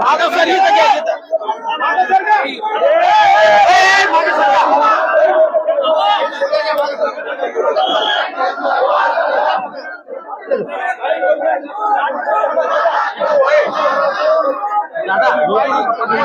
Adam sen iyi de geldin.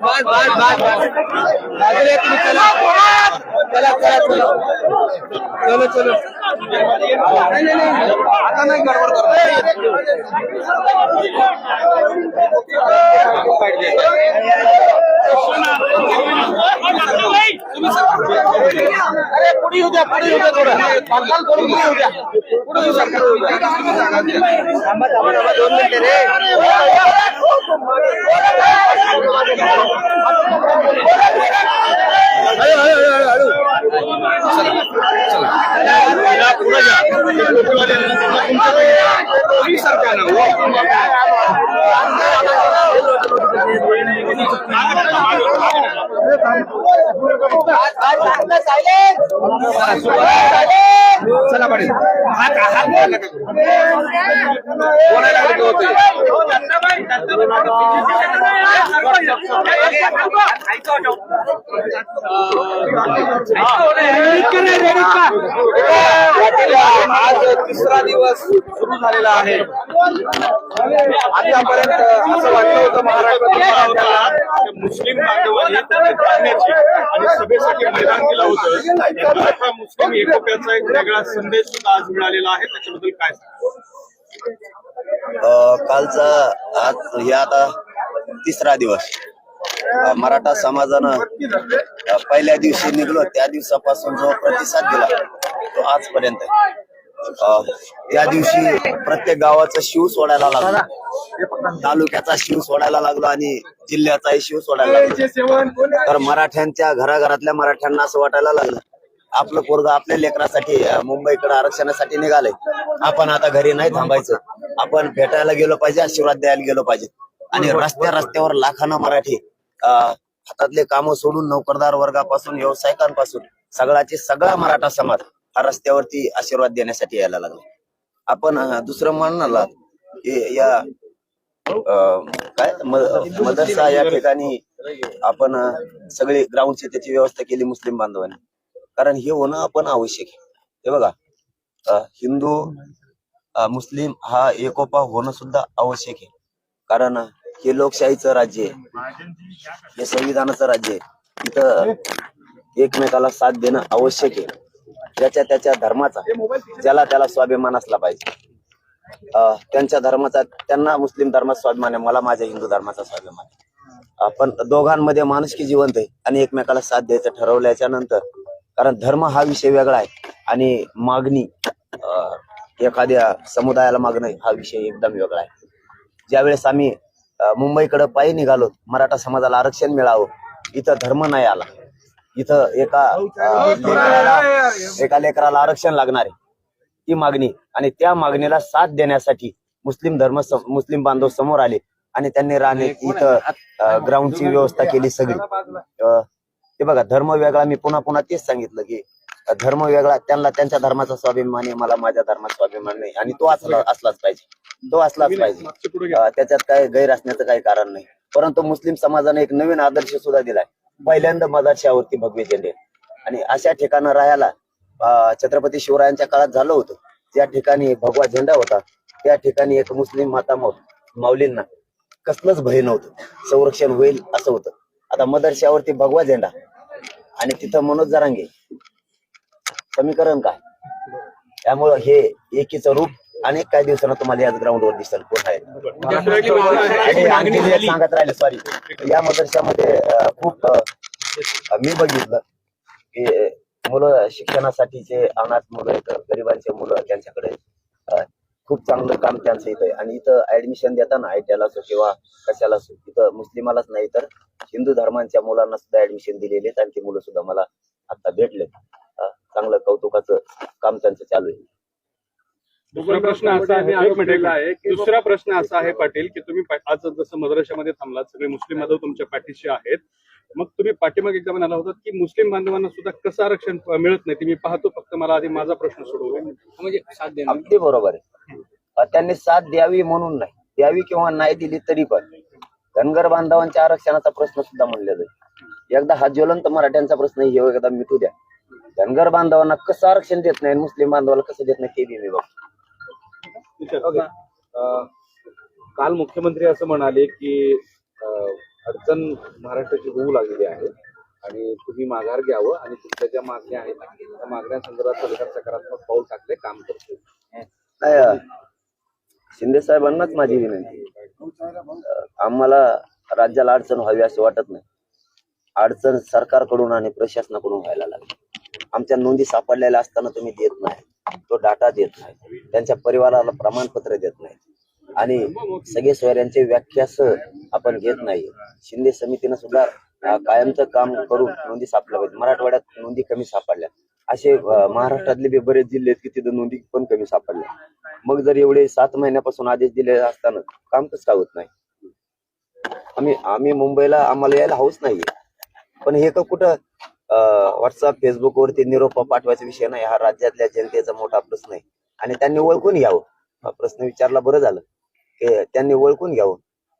बात बात बात बात चलो चलो चलो आता नाही गडबड अरे पुढे येऊ द्या पुढे येऊ द्या थोडं पालकाल करून पुढे येऊ द्या पुढे येऊ द्या दोन मिनिटे रे चला चला चला बड़ी I thought of आज तिसरा दिवस सुरू झालेला आहे. आतापर्यंत असं वाटलं होतं महाराष्ट्रात मुस्लिम बांधवांनी आणि सभेसाठी मैदान दिलं होतं. मुस्लिम एकोप्याचा एक वेगळा संदेश सुद्धा आज मिळालेला आहे. त्याच्याबद्दल काय कालचा आज हे आता तिसरा दिवस. मराठा समाजानं पहिल्या दिवशी निघलो त्या दिवसापासून जो प्रतिसाद दिला तो आजपर्यंत त्या दिवशी प्रत्येक गावाचा शिव सोडायला लागला. तालुक्याचा शिव सोडायला लागला आणि जिल्ह्याचाही शिव सोडायला लागला. तर मराठ्यांच्या घराघरातल्या मराठ्यांना असं वाटायला लागलं आपलं पोरग आपल्या लेकरासाठी मुंबईकडे आरक्षणासाठी निघालंय. आपण आता घरी नाही थांबायचं. आपण भेटायला गेलो पाहिजे आशीर्वाद द्यायला गेलो पाहिजे. आणि रस्त्या रस्त्यावर लाखानं मराठी हातातले काम सोडून नोकरदार वर्गापासून व्यावसायिकांपासून सगळ्याचे सगळा मराठा समाज हा रस्त्यावरती आशीर्वाद देण्यासाठी यायला लागला. आपण दुसरं म्हणाला या अ, काय? मदरसा या ठिकाणी आपण सगळे सगळी ग्राउंडची त्याची व्यवस्था केली मुस्लिम बांधवांनी. कारण हे होणं आपण आवश्यक आहे. हे बघा हिंदू मुस्लिम हा एकोपा होणं सुद्धा आवश्यक आहे. कारण हे लोकशाहीचं राज्य आहे. हे संविधानाचं राज्य आहे. इथं एकमेकाला साथ देणं आवश्यक आहे. ज्याच्या त्याच्या धर्माचा ज्याला त्याला स्वाभिमान असला पाहिजे. त्यांच्या धर्माचा त्यांना मुस्लिम धर्माचा स्वाभिमान आहे मला माझ्या हिंदू धर्माचा स्वाभिमान आहे. आपण दोघांमध्ये माणुसकी जिवंत आहे आणि एकमेकाला साथ द्यायचं ठरवल्याच्या नंतर कारण धर्म हा विषय वेगळा आहे आणि मागणी एखाद्या समुदायाला मागणं हा विषय एकदम वेगळा आहे. ज्यावेळेस आम्ही मुंबईकडे पायी निघालो मराठा समाजाला आरक्षण मिळावं इथं धर्म नाही आला. इथं एका लेकराला एका लेकराला आरक्षण लागणार आहे. ती मागणी आणि त्या मागणीला साथ देण्यासाठी मुस्लिम धर्म मुस्लिम बांधव समोर आले आणि त्यांनी राहणे इथं ग्राउंडची व्यवस्था केली सगळी. ते बघा धर्म वेगळा मी पुन्हा पुन्हा तेच सांगितलं की धर्म वेगळा त्यांना त्यांच्या धर्माचा स्वाभिमान आहे मला माझ्या धर्माचा स्वाभिमान नाही. आणि तो असला असलाच पाहिजे. तो असलाच पाहिजे. त्याच्यात काय गैर असण्याचं काही कारण नाही. परंतु मुस्लिम समाजाने एक नवीन आदर्श सुद्धा दिलाय. पहिल्यांदा मदारशावरती भगवे झेंडे. आणि अशा ठिकाणं राहायला छत्रपती शिवरायांच्या काळात झालं होतं. त्या ठिकाणी भगवा झेंडा होता. त्या ठिकाणी एक मुस्लिम माता माऊ- माऊलींना कसलंच भय नव्हतं. संरक्षण होईल असं होतं. आता मदरशावरती भगवा झेंडा. आणि तिथं मनोज जरांगे. समीकरण काय? त्यामुळं हे एकीचं रूप अनेक काही दिवसांना तुम्हाला याच ग्राउंडवर दिसेल. कोण आहे? आहे. आणि सांगत राहिले सॉरी या मदरशामध्ये खूप मी बघितलं की मुलं शिक्षणासाठीचे अनाथ मुलं आहेत गरिबांचे मुलं त्यांच्याकडे खूप चांगलं काम त्यांचं इथं आहे. आणि इथं ऍडमिशन देताना आयटीआयला असो किंवा कशाला असो इथं मुस्लिमालाच नाही तर हिंदू धर्मांच्या मुलांना सुद्धा ऍडमिशन दिलेले आहेत. आणि ते मुलं सुद्धा मला आता भेटले चांगलं कौतुकाचं काम त्यांचं चालू आहे. दुसरा प्रश्न असा आहे एक दुसरा प्रश्न असा आहे पाटील की तुम्ही आज जसं मद्राशामध्ये थांबलात सगळे मुस्लिम बांधव तुमच्या पाठीशी आहेत. मग तुम्ही पाठीमागे एकदा म्हणाला होता की मुस्लिम बांधवांना सुद्धा कसं आरक्षण मिळत नाही? ते मी पाहतो फक्त मला आधी माझा प्रश्न सोडवू म्हणजे साथ देणं. अगदी बरोबर आहे. त्यांनी साथ द्यावी म्हणून नाही. द्यावी किंवा नाही दिली तरी पण. धनगर बांधवांच्या आरक्षणाचा प्रश्न सुद्धा म्हणले जाईल. एकदा हा ज्वलंत मराठ्यांचा प्रश्न हे एकदा मिटू द्या. धनगर बांधवांना कसं आरक्षण देत नाही आणि मुस्लिम बांधवाला कसं देत नाही ते बी मी बघतो. ओके. अं, काल मुख्यमंत्री असं म्हणाले की अडचण महाराष्ट्राची होऊ लागलेली आहे आणि तुम्ही माघार घ्यावं आणि तुमच्या ज्या मागण्या आहेत त्या मागण्यांसंदर्भात सरकार सकारात्मक पाऊल टाकले काम करते. शिंदे साहेबांनाच माझी विनंती आम्हाला राज्याला अडचण व्हावी असे वाटत नाही. अडचण सरकारकडून आणि प्रशासनाकडून व्हायला लागली. आमच्या नोंदी सापडलेल्या असताना तुम्ही देत नाही तो डाटा देत नाही त्यांच्या परिवाराला प्रमाणपत्र देत नाही. आणि सगळे सोयऱ्यांचे व्याख्यास आपण घेत नाही. शिंदे समितीनं सुद्धा कायमचं काम करून नोंदी सापडल्या पाहिजे मराठवाड्यात नोंदी कमी सापडल्या. असे महाराष्ट्रातले बी बरेच जिल्हे आहेत की तिथं नोंदी पण कमी सापडल्या. मग जर एवढे सात महिन्यापासून आदेश दिले असताना काम कसं काय होत नाही? आम्ही आम्ही मुंबईला आम्हाला यायला हौस नाहीये. पण हे का कुठं व्हॉट्सअप फेसबुक वरती निरोप पाठवायचा विषय नाही. हा राज्यातल्या जनतेचा मोठा प्रश्न आहे. आणि त्यांनी ओळखून यावं. हा प्रश्न विचारला बरं झालं. हे त्यांनी ओळखून घ्यावं.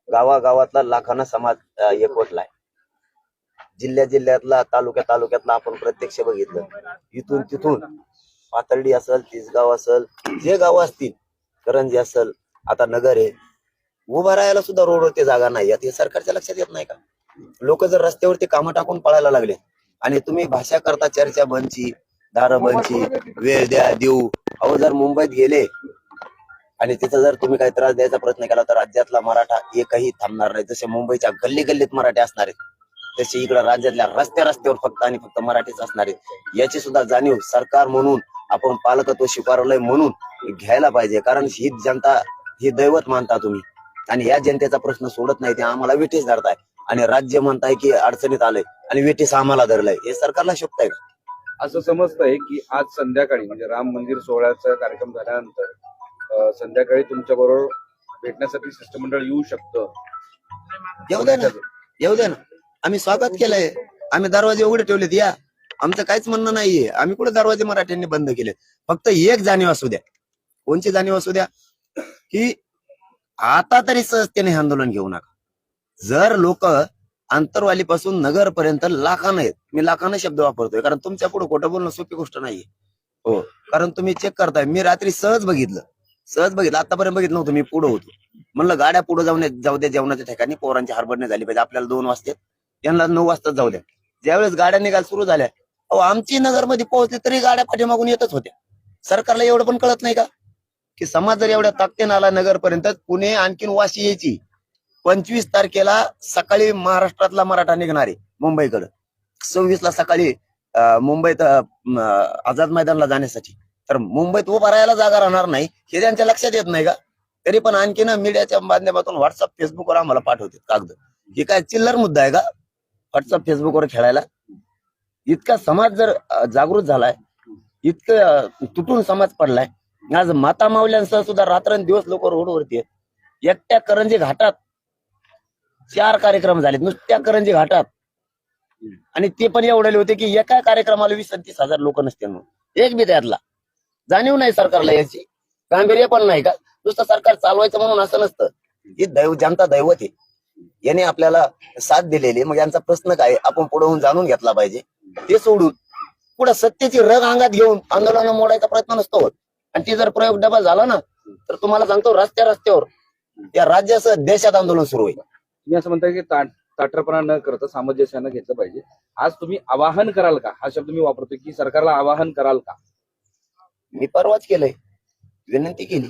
गावागावातला लाखांना समाज एकवटलाय. जिल्ह्या जिल्ह्यातला तालुक्या तालुक्यातला आपण प्रत्यक्ष बघितलं. इथून तिथून पातर्डी असेल तिसगाव असल जे गाव असतील करंजी असेल आता नगर आहे उभा राहायला सुद्धा रोडवरती जागा नाही. हे सरकारच्या लक्षात येत नाही का? लोक जर रस्त्यावरती कामं टाकून पळायला लागले आणि तुम्ही भाषा करता चर्चा बनची दारं वेळ द्या देऊ. अहो जर मुंबईत गेले आणि तिथं जर तुम्ही काही त्रास द्यायचा प्रयत्न केला तर राज्यातला मराठा एकही थांबणार नाही. जसे मुंबईच्या गल्ली गल्लीत मराठी असणार आहेत तसे इकडे राज्यातल्या रस्त्या रस्त्यावर फक्त आणि फक्त मराठीच असणार. आहेत याची सुद्धा जाणीव सरकार म्हणून आपण पालकत्व स्वीकारलंय म्हणून घ्यायला पाहिजे. कारण ही जनता ही दैवत मानता तुम्ही. आणि या जनतेचा प्रश्न सोडत नाही ते आम्हाला विठीस धरताय. आणि राज्य म्हणताय की अडचणीत आलंय आणि विठीस आम्हाला धरलंय. हे सरकारला शोभताय का? असं समजतंय की आज संध्याकाळी म्हणजे राम मंदिर सोहळ्याचा कार्यक्रम झाल्यानंतर संध्याकाळी तुमच्या बरोबर भेटण्यासाठी शिष्टमंडळ येऊ शकतं. येऊ द्या ना. येऊ द्या ना. आम्ही स्वागत केलंय. आम्ही दरवाजे उघडे ठेवलेत या. आमचं काहीच म्हणणं नाहीये. आम्ही कुठे दरवाजे मराठ्यांनी बंद केले फक्त एक जाणीव असू द्या. कोणची जाणीव असू द्या? की आता तरी सहजतेने हे आंदोलन घेऊ नका. जर लोक आंतरवालीपासून नगर पर्यंत लाखानं आहेत. मी लाखानं शब्द वापरतोय कारण तुमच्यापुढे खोटं बोलणं सोपी गोष्ट नाहीये. हो कारण तुम्ही चेक करताय. मी रात्री सहज बघितलं. सहज बघितलं. आतापर्यंत बघितलं नव्हतं मी पुढे होतो. म्हणलं गाड्या पुढे जाऊन जाऊ द्या जेवणाच्या ठिकाणी पोरांची हरभरणे झाली पाहिजे. आपल्याला दोन वाजते. त्यांना नऊ वाजता जाऊ द्या. ज्यावेळेस गाड्या निघायला सुरू झाल्या अहो आमची नगरमध्ये पोहोचली तरी गाड्या पाठीमागून येतच होत्या. सरकारला एवढं पण कळत नाही का? की समाज जर एवढ्या ताकदीने आला नगरपर्यंत पुणे आणखीन वाशी यायची. पंचवीस तारखेला सकाळी महाराष्ट्रातला मराठा निघणार आहे मुंबईकडं. सव्वीसला सकाळी अं, मुंबईत आझाद मैदानला जाण्यासाठी. तर मुंबईत उभा राहायला जागा राहणार नाही हे त्यांच्या लक्षात येत नाही का? तरी पण आणखीन मीडियाच्या माध्यमातून व्हॉट्सअप फेसबुकवर आम्हाला पाठवते कागद. हे काय चिल्लर मुद्दा आहे का? व्हॉट्सअप फेसबुकवर खेळायला? इतका समाज जर जागृत झालाय इतकं तुटून समाज पडलाय. आज माता माऊल्यांसह सुद्धा रात्रंदिवस लोक रोडवरती आहेत. एकट्या करंजी घाटात चार कार्यक्रम झालेत नुसत्या करंजी घाटात. आणि ते पण एवढे होते की एका कार्यक्रमाला वीस तीस हजार लोक नसते म्हणून. एक बी त्यातला. जाणीव नाही सरकारला याची. गांभीर्य पण नाही का? नुसतं सरकार चालवायचं म्हणून असं नसतं. ही दैव जनता दैवत आहे. याने आपल्याला साथ दिलेली मग यांचा प्रश्न काय? आपण पुढे जाणून घेतला पाहिजे. ते सोडून पुढे सत्तेची रग अंगात घेऊन आंदोलन मोडायचा प्रयत्न नसतो आणि ती जर प्रयोग डबा झाला ना तर तुम्हाला सांगतो रस्त्या रस्त्यावर या राज्यासह देशात आंदोलन सुरू होईल. तुम्ही असं म्हणताय की ताट न करता सामंजस्यानं घेतलं पाहिजे. आज तुम्ही आवाहन कराल का? हा शब्द मी वापरतोय की सरकारला आवाहन कराल का? मी परवाच केलंय. विनंती केली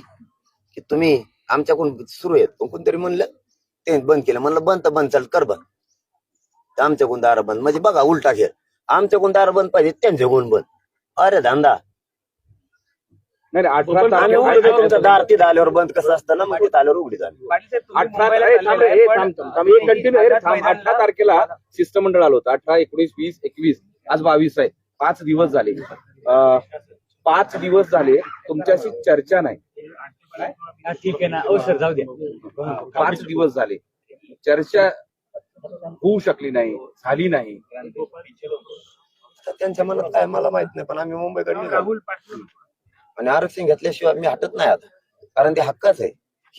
की तुम्ही आमच्याकडून सुरू आहेत पण कोणतरी म्हणलं ते बंद केलं. म्हणलं बंद तर बंद चल कर बंद. तर आमच्याकडून दार बंद. म्हणजे बघा उलटा खेळ. आमच्याकडून दार बंद पाहिजे त्यांच्याकडून बंद. अरे धंदा. तुमचं दार आल्यावर बंद कसं असतं ना? मग तिथं आल्यावर उघडी अठरा तारखेला शिष्टमंडळ आलं होतं. अठरा एकोणीस वीस एकवीस. आज बावीस आहे. पाच दिवस झाले. अं, पाच दिवस झाले तुमच्याशी चर्चा नाही. ठीक आहे ना. ओ सर जाऊ द्या. पाच दिवस झाले. चर्चा होऊ शकली नाही झाली नाही. तर त्यांच्या मनात काय मला माहीत नाही पण आम्ही मुंबईकडे निघालो. राहुल पाटील. आणि आरक्षण घेतल्याशिवाय मी हटत नाही आता. कारण ते हक्काच आहे.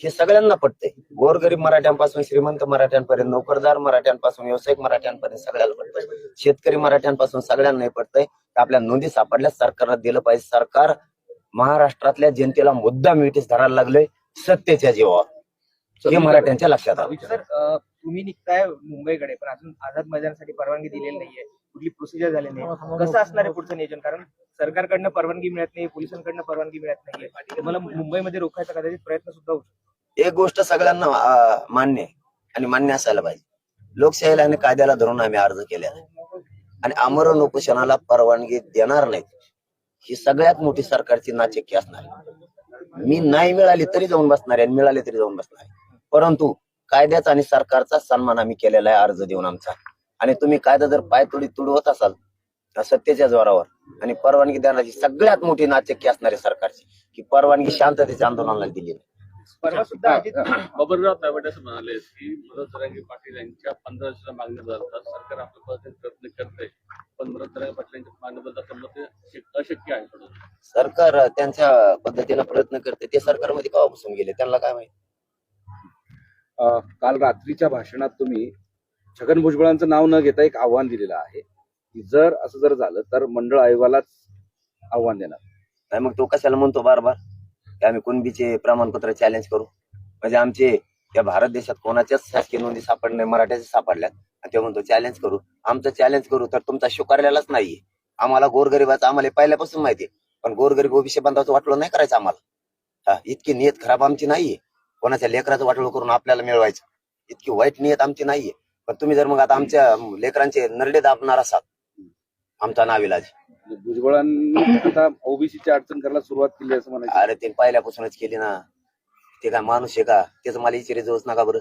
हे सगळ्यांना पटतंय. गोरगरीब मराठ्यांपासून श्रीमंत मराठ्यांपर्यंत नोकरदार मराठ्यांपासून व्यावसायिक मराठ्यांपर्यंत सगळ्याला पटतंय. शेतकरी मराठ्यांपासून सगळ्यांना पटतंय. आपल्या नोंदी सापडल्या. सरकारला दिलं पाहिजे. सरकार महाराष्ट्रातल्या जनतेला मुद्दा मिळतेच धरायला लागलंय. सत्तेच्या जीवावर. हे मराठ्यांच्या लक्षात आलं. तुम्ही निघताय मुंबईकडे पण अजून आझाद मैदानासाठी परवानगी दिलेली नाहीये. कुठली प्रोसिजर झाली नाही. कसं असणार आहे पुढचं नियोजन? कारण सरकारकडनं परवानगी मिळत नाही पोलिसांकडनं परवानगी मिळत नाहीये. तुम्हाला मुंबईमध्ये रोखायचा कदाचित प्रयत्न सुद्धा होऊ शकतो. एक गोष्ट सगळ्यांना मान्य आहे आणि मान्य असायला पाहिजे. लोकशाहीला आणि कायद्याला धरून आम्ही अर्ज केलेला आहे. आणि आमरण उपोषणाला परवानगी देणार नाहीत ही सगळ्यात मोठी सरकारची नाचक्की असणार आहे. मी नाही मिळाली तरी जाऊन बसणार आहे आणि मिळाले तरी जाऊन बसणार आहे परंतु कायद्याचा आणि सरकारचा सन्मान आम्ही केलेला आहे अर्ज देऊन आमचा आणि तुम्ही कायदा जर पायतोडी तुडवत असाल सत्तेच्या जोरावर आणि परवानगी देण्याची सगळ्यात मोठी नाचक्की असणार आहे सरकारची की परवानगी शांततेच्या आंदोलनाला दिली नाही. परवा सुद्धा अजित बाबुराव तायवाडे असं म्हणाले की मनोज जरांगे पाटील यांच्या पंधरा वर्षाच्या मागण्या जातात सरकार आपल्या पद्धतीने प्रयत्न करते पण मनोज जरांगे पाटील यांच्या मागण्या करणं ते शक- अशक्य आहे. सरकार त्यांच्या पद्धतीनं प्रयत्न करते. ते सरकारमध्ये केव्हा बसून गेले? त्यांना काय माहिती? काल रात्रीच्या भाषणात तुम्ही छगन भुजबळांचं नाव न घेता एक आव्हान दिलेलं आहे. की जर असं जर झालं तर मंडळ आयोगालाच आव्हान देणार. नाही मग तो कशाला म्हणतो बार बार की आम्ही कुणबीचे प्रमाणपत्र चॅलेंज करू? म्हणजे आमचे या भारत देशात कोणाच्याच शासकीय नोंदी सापडणे मराठ्याच्या सापडल्यात. आणि ते म्हणतो चॅलेंज करू. आमचं चॅलेंज करू तर तुमचा स्वीकारलेलाच नाहीये. आम्हाला गोरगरिबाचं आम्हाला पहिल्यापासून माहितीये. पण गोरगरीब ओबीसी बांधवाचं वाटलं नाही करायचं आम्हाला. हा इतकी नियत खराब आमची नाहीये. कोणाच्या लेकराचं वाटलं करून आपल्याला मिळवायचं. इतकी वाईट नियत आमची नाहीये. पण तुम्ही जर मग आता आमच्या लेकरांचे नरडे दाबणार असाल आमचा नाविलाज भुजबळांनी आता ओबीसीची अडचण करायला सुरुवात केली असं म्हणायचं. अरे ते पहिल्यापासूनच केली ना. ते काय माणूस आहे का? त्याच मला इचारे जाऊच नका बरं.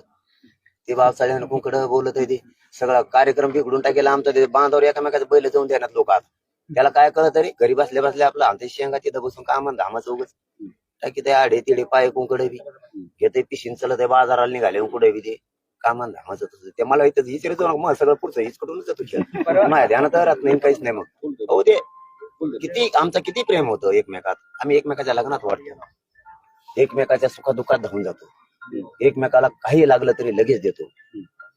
ते बाबसाळ्यानं कुंकड बोलत आहे ते सगळा कार्यक्रम बिघडून टाकेला आमचा. ते बांधावर एकामेकाचं बैल जाऊन देण्यात लोक आता. त्याला काय कळत तरी घरी बसल्या बसल्या आपलं आमच्या शेंगा तिथं बसून कामान धामाचं उगच. टाकी ते आडे तिडे पाय कुंकड बी. घेते पिशीन चलत आहे बाजाराला निघाले कुठे बी ते. कामान धामाचं तसं. ते मला इथं नका मग सगळं पुढचं हिचकडूनच जातो खेळ माझ्या ध्यानात राहत नाही काहीच नाही मग. हो ते किती आमचं किती प्रेम होतं एकमेकात. आम्ही एकमेकाच्या लग्नात वाटतो एकमेकाच्या सुखादुखात धावून जातो. एकमेकाला काही लागलं तरी लगेच देतो.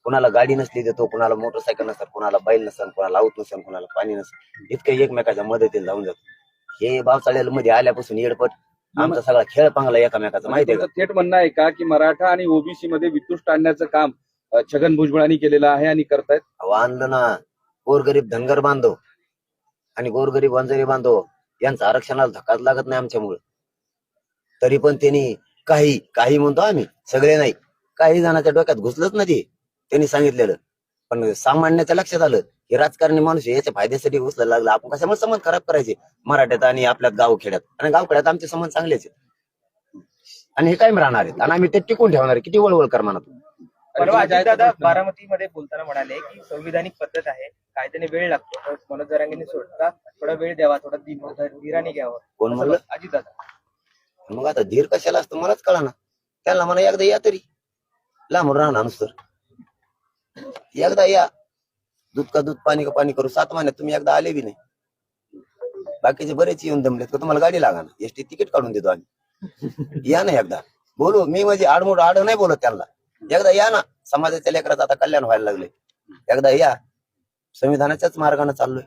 कुणाला गाडी नसली देतो कुणाला मोटरसायकल नसेल कुणाला बैल नसेल कुणाला आऊत नसेल कुणाला पाणी नसेल. इतकं एकमेकाच्या मदतीला जाऊन जातो. हे बावचाळ्याला मध्ये आल्यापासून येडपट आमचा सगळा खेळ पांगला एकमेकाचा माहितीये का? तुमचं थेट म्हणणं आहे का की मराठा आणि ओबीसी मध्ये वितुष्ट आणण्याचं काम छगन भुजबळांनी केलेलं आहे आणि करतायत? अहो, आणलं ना. गोरगरीब धनगर बांधव आणि गोरगरीब वंजारी बांधव यांचा आरक्षणाला धक्काच लागत नाही आमच्यामुळे. तरी पण त्यांनी काही काही म्हणतो आम्ही सगळे नाही. काही जणांच्या डोक्यात घुसलंच ना ते. त्यांनी सांगितलेलं. पण सामान्याच्या लक्षात आलं हे राजकारणी माणूस याच्या फायद्यासाठी उचलायला लागला. आपण कशामुळे संबंध खराब करायचे? मराठ्यात आणि आपल्या गावखेड्यात. आणि गावखेड्यात आमचे संबंध चांगलेच आहेत. आणि हे कायम राहणार आहेत. आणि आम्ही ते टिकून ठेवणार आहे. किती वळवळ कर म्हणा तू. परवा अजितदादा बारामतीमध्ये बोलताना म्हणाले की संविधानिक पद्धत आहे. कायद्याने वेळ लागतो. मनोज जरांगेंनी सोडता थोडा वेळ द्यावा. थोडा धीर- धीराने घ्यावं. कोण म्हणलं? अजितदादा मग आता धीर कशाला असतं? मलाच कळा ना त्यांना म्हणा एकदा या तरी. लांबून राहणार नुसतं. एकदा या. दूध का दूध पाणी का पाणी करू. सात महिन्यात तुम्ही एकदा आले बी नाही. बाकीचे बरेच येऊन दमलेत का तुम्हाला गाडी लागा ना. एसटी तिकीट काढून देतो आम्ही. या ना एकदा. बोलू मी म्हणजे आडमोड आड नाही बोलत त्यांना. एकदा या ना. समाजाच्या लेकराचं आता कल्याण व्हायला लागले एकदा या. संविधानाच्याच मार्गाने चाललोय.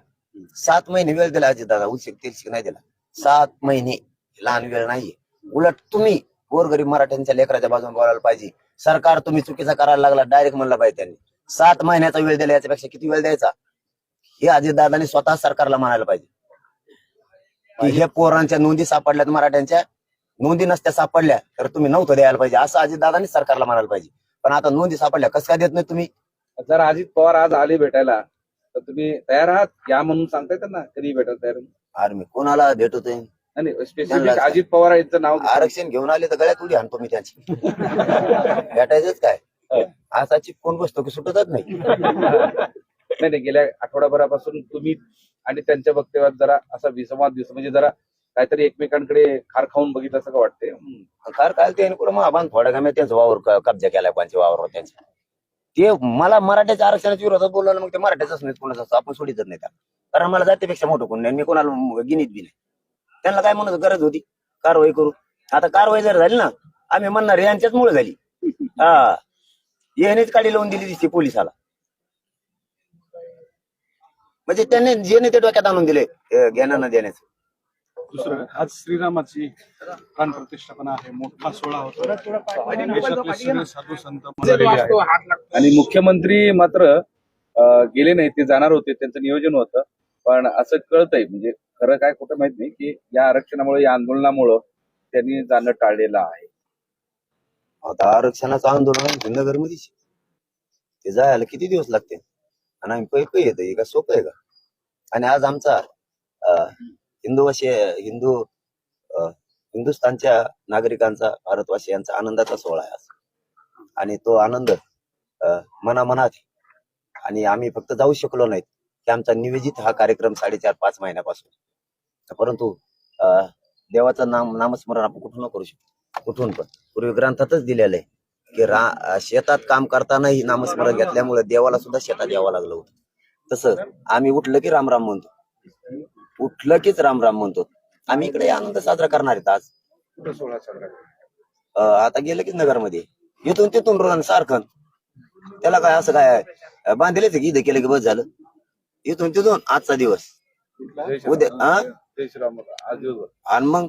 सात महिने वेळ दिला अजित दादा. उशिक तिरशिक नाही दिला. सात महिने लहान वेळ नाहीये. उलट तुम्ही गोरगरीब मराठ्यांच्या लेकराच्या बाजूने बोलायला पाहिजे. सरकार तुम्ही चुकीचा करायला लागला डायरेक्ट म्हणलं पाहिजे त्यांनी. सात महिन्याचा वेळ दिला याच्यापेक्षा किती वेळ द्यायचा? हे अजितदादांनी स्वतः सरकारला म्हणायला पाहिजे. की हे पोरांच्या नोंदी सापडल्यात मराठ्यांच्या नोंदी नसत्या सापडल्या तर तुम्ही नव्हतं द्यायला पाहिजे. असं अजितदादांनी सरकारला म्हणायला पाहिजे. पण आता नोंदी सापडल्या कसं काय देत नाही तुम्ही? जर अजित पवार आज आले भेटायला तर तुम्ही तयार आहात? या म्हणून सांगताय त्यांना कधी भेटायला तयार अरे मी कोणाला भेटतोय स्पेसिफिक अजित पवार यांचं नाव. आरक्षण घेऊन आले तर गळ्यात उडी आणतो मी त्याची. भेटायचंच काय? असा चिपकून बसतो की सुटतच नाही. नाही नाही गेल्या आठवड्याभरापासून तुम्ही आणि त्यांच्या वक्तव्यात जरा असा विसंवाद दिसतो. म्हणजे जरा काहीतरी एकमेकांकडे खार खाऊन बघितलं असं का हम्म. कार काय ते कुठं महाबान थोड्या कमी त्यांचा वावर कब्जा केलाय कोणच्या वावर त्यांच्या ते मला मराठ्याच्या आरक्षणाच्या विरोधात बोललो ना मग ते मराठ्याचाच नाही कोणाचा असतो आपण सोडीतच नाही त्याला कारण मला जातीपेक्षा मोठं कोण नाही मी कोणाला गिनीत बी नाही. त्यांना काय म्हणत गरज होती. कारवाई करू आता कारवाई जर झाली ना आम्ही म्हणणार यांच्याच मुळे झाली. हा. यानेच काडी लावून दिली दिसते पोलिसाला. म्हणजे त्यांनी जेने ते डोक्यात आणून दिले अं, ज्ञानानं देण्याचं. दुसरं आज श्रीरामाची प्राण प्रतिष्ठापना आहे मोठा सोहळा होतो. साधू संत आणि मुख्यमंत्री मात्र गेले नाही ते जाणार होते त्यांचं नियोजन होतं. पण असं कळतंय म्हणजे खरं काय कुठं माहीत नाही की या आरक्षणामुळे या आंदोलनामुळं त्यांनी जाणं टाळलेलं आहे. आता आरक्षणाचं आंदोलन नगर मध्येच ते जायला किती दिवस लागते आणि आम्ही पै पै येत का सोपं आहे का? आणि आज आमचा अं, हिंदूवासी हिंदू अं, हिंदुस्थानच्या नागरिकांचा भारतवासियांचा आनंदाचा सोहळा आहे आज. आणि तो आनंद अं, मनामनात आणि आम्ही फक्त जाऊ शकलो नाहीत की आमचा नियोजित हा कार्यक्रम साडेचार पाच महिन्यापासून. परंतु अं, देवाचं नाम नामस्मरण आपण कुठून करू शकतो? कुठून पण. पूर्वी ग्रंथातच दिलेलं आहे की रा शेतात काम करतानाही नामस्मरण घेतल्यामुळे देवाला सुद्धा शेतात यावं लागलं होतं. तसं आम्ही उठलं की राम राम म्हणतो. उठलं कीच राम राम म्हणतो. आम्ही इकडे आनंद साजरा करणार आहेत आज. आता गेलं की नगरमध्ये. इथून तिथून रन सारखं. त्याला काय असं काय बांधलेच की इथं केलं की बस झालं? इथून तिथून आजचा दिवस. उद्या हा आणि मग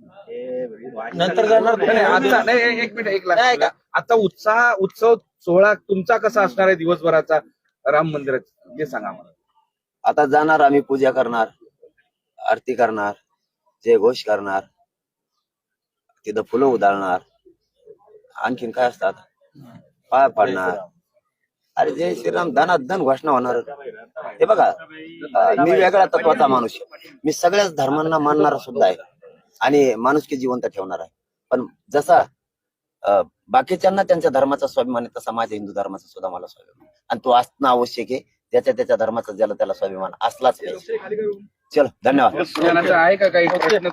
नंतर जाणार नाही, आता नाही एक- एक मिनिट. एक लाख आता उत्साह उत्सव सोहळा तुमचा कसा असणार आहे दिवसभराचा? राम मंदिरात हे सांगा मला आता जाणार आम्ही पूजा करणार आरती करणार जय घोष करणार तिथं फुलं उधळणार. आणखीन काय असतात? पाय पाडणार. अरे जय श्रीराम धनात धन घोषणा होणार. हे बघा अं, मी वेगळा तत्वाचा माणूस आहे. मी सगळ्याच धर्मांना मानणारा सुद्धा आहे. आणि माणुसकी जिवंत ठेवणार आहे. पण जसा अं, बाकीच्यांना त्यांच्या धर्माचा स्वाभिमान आहे तसा माझ्या हिंदू धर्माचा सुद्धा मला स्वाभिमान. आणि तो असणं आवश्यक आहे. ज्याच्या त्याच्या धर्माचा ज्याला त्याला स्वाभिमान असलाच पाहिजे. चलो धन्यवाद. आहे का काही प्रश्न?